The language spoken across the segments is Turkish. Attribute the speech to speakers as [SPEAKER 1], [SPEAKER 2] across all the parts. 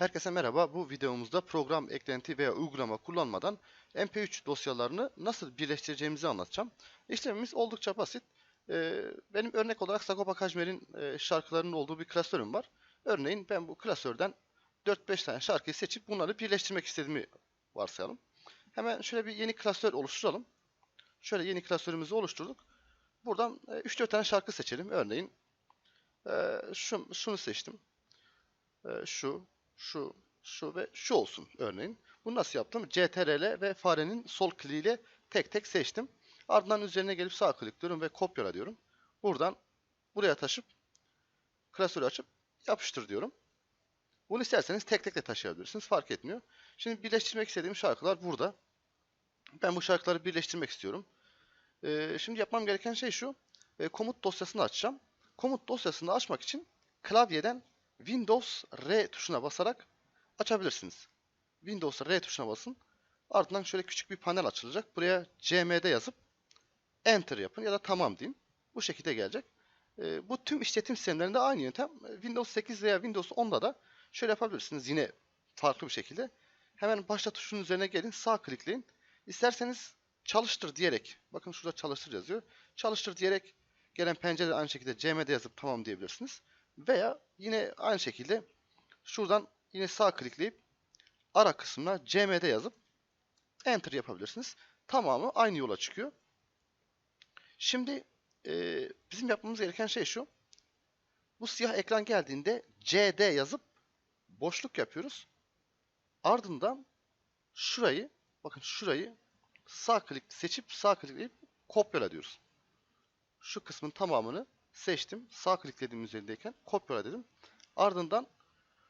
[SPEAKER 1] Herkese merhaba. Bu videomuzda program, eklenti veya uygulama kullanmadan MP3 dosyalarını nasıl birleştireceğimizi anlatacağım. İşlemimiz oldukça basit. Ee, benim örnek olarak Sagopa Kajmer'in e, şarkılarının olduğu bir klasörüm var. Örneğin ben bu klasörden 4-5 tane şarkıyı seçip bunları birleştirmek istediğimi varsayalım. Hemen şöyle bir yeni klasör oluşturalım. Şöyle yeni klasörümüzü oluşturduk. Buradan e, 3-4 tane şarkı seçelim. Örneğin e, şu, şunu seçtim. E, şu, şu, şu ve şu olsun örneğin. Bunu nasıl yaptım? CTRL ve farenin sol kliğiyle tek tek seçtim. Ardından üzerine gelip sağ klikliyorum ve kopyala diyorum. Buradan buraya taşıp klasörü açıp yapıştır diyorum. Bunu isterseniz tek tek de taşıyabilirsiniz. Fark etmiyor. Şimdi birleştirmek istediğim şarkılar burada. Ben bu şarkıları birleştirmek istiyorum. Ee, şimdi yapmam gereken şey şu. Ee, komut dosyasını açacağım. Komut dosyasını açmak için klavyeden Windows R tuşuna basarak açabilirsiniz. Windows R tuşuna basın. Ardından şöyle küçük bir panel açılacak. Buraya CMD yazıp Enter yapın ya da tamam deyin. Bu şekilde gelecek. Ee, bu tüm işletim sistemlerinde aynı yöntem. Windows 8 veya Windows 10'da da şöyle yapabilirsiniz. Yine farklı bir şekilde. Hemen başla tuşunun üzerine gelin. Sağ klikleyin. İsterseniz çalıştır diyerek. Bakın şurada çalıştır yazıyor. Çalıştır diyerek gelen pencerede aynı şekilde CMD yazıp tamam diyebilirsiniz. Veya yine aynı şekilde şuradan yine sağ klikleyip ara kısmına CMD yazıp Enter yapabilirsiniz. Tamamı aynı yola çıkıyor. Şimdi e, bizim yapmamız gereken şey şu. Bu siyah ekran geldiğinde CD yazıp boşluk yapıyoruz. Ardından şurayı, bakın şurayı sağ klik seçip sağ klikleyip kopyala diyoruz. Şu kısmın tamamını seçtim. Sağ kliklediğim üzerindeyken kopyala dedim. Ardından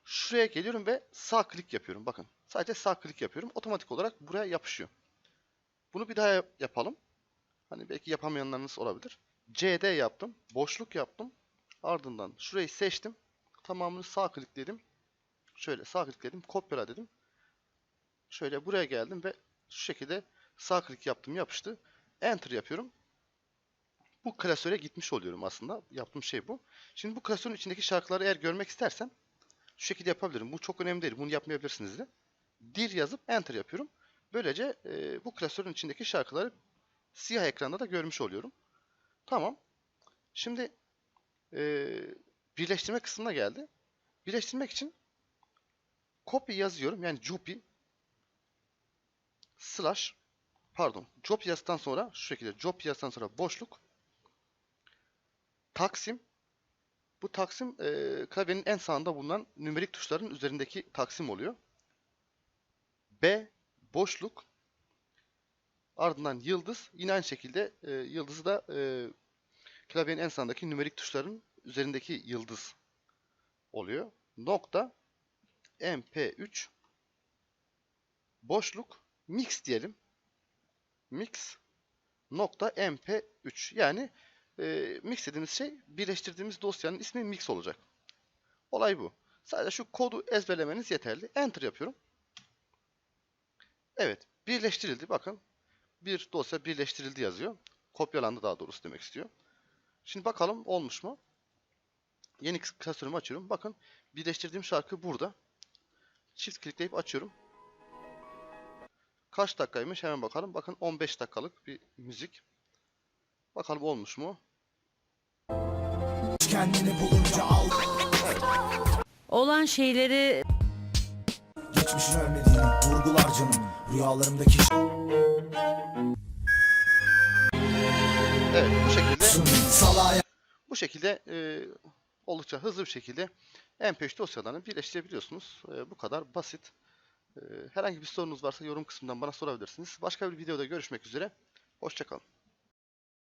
[SPEAKER 1] şuraya geliyorum ve sağ klik yapıyorum. Bakın sadece sağ klik yapıyorum. Otomatik olarak buraya yapışıyor. Bunu bir daha yap- yapalım. Hani belki yapamayanlarınız olabilir. CD yaptım. Boşluk yaptım. Ardından şurayı seçtim. Tamamını sağ klikledim. Şöyle sağ klikledim. Kopyala dedim. Şöyle buraya geldim ve şu şekilde sağ klik yaptım yapıştı. Enter yapıyorum. Bu klasöre gitmiş oluyorum aslında. Yaptığım şey bu. Şimdi bu klasörün içindeki şarkıları eğer görmek istersem şu şekilde yapabilirim. Bu çok önemli değil. Bunu yapmayabilirsiniz de. Dir yazıp enter yapıyorum. Böylece e, bu klasörün içindeki şarkıları siyah ekranda da görmüş oluyorum. Tamam. Şimdi e, birleştirme kısmına geldi. Birleştirmek için copy yazıyorum. Yani copy slash pardon job yazdıktan sonra şu şekilde job yazdıktan sonra boşluk taksim bu taksim e, klavyenin en sağında bulunan nümerik tuşların üzerindeki taksim oluyor. B boşluk ardından yıldız yine aynı şekilde e, yıldızı da e, klavyenin en sağındaki nümerik tuşların üzerindeki yıldız oluyor. Nokta mp3 boşluk mix diyelim. Mix nokta mp3 yani e, mix dediğimiz şey birleştirdiğimiz dosyanın ismi mix olacak. Olay bu. Sadece şu kodu ezberlemeniz yeterli. Enter yapıyorum. Evet. Birleştirildi. Bakın. Bir dosya birleştirildi yazıyor. Kopyalandı daha doğrusu demek istiyor. Şimdi bakalım olmuş mu? Yeni klasörümü açıyorum. Bakın birleştirdiğim şarkı burada. Çift klikleyip açıyorum. Kaç dakikaymış hemen bakalım. Bakın 15 dakikalık bir müzik. Bakalım olmuş mu?
[SPEAKER 2] Kendini bulunca al
[SPEAKER 3] Olan şeyleri
[SPEAKER 2] Geçmişin ölmediğini vurgular canım Rüyalarımdaki
[SPEAKER 1] Evet bu şekilde
[SPEAKER 2] salaya
[SPEAKER 1] bu şekilde e, oldukça hızlı bir şekilde MP3 dosyalarını birleştirebiliyorsunuz. E, bu kadar basit. E, herhangi bir sorunuz varsa yorum kısmından bana sorabilirsiniz. Başka bir videoda görüşmek üzere. Hoşçakalın.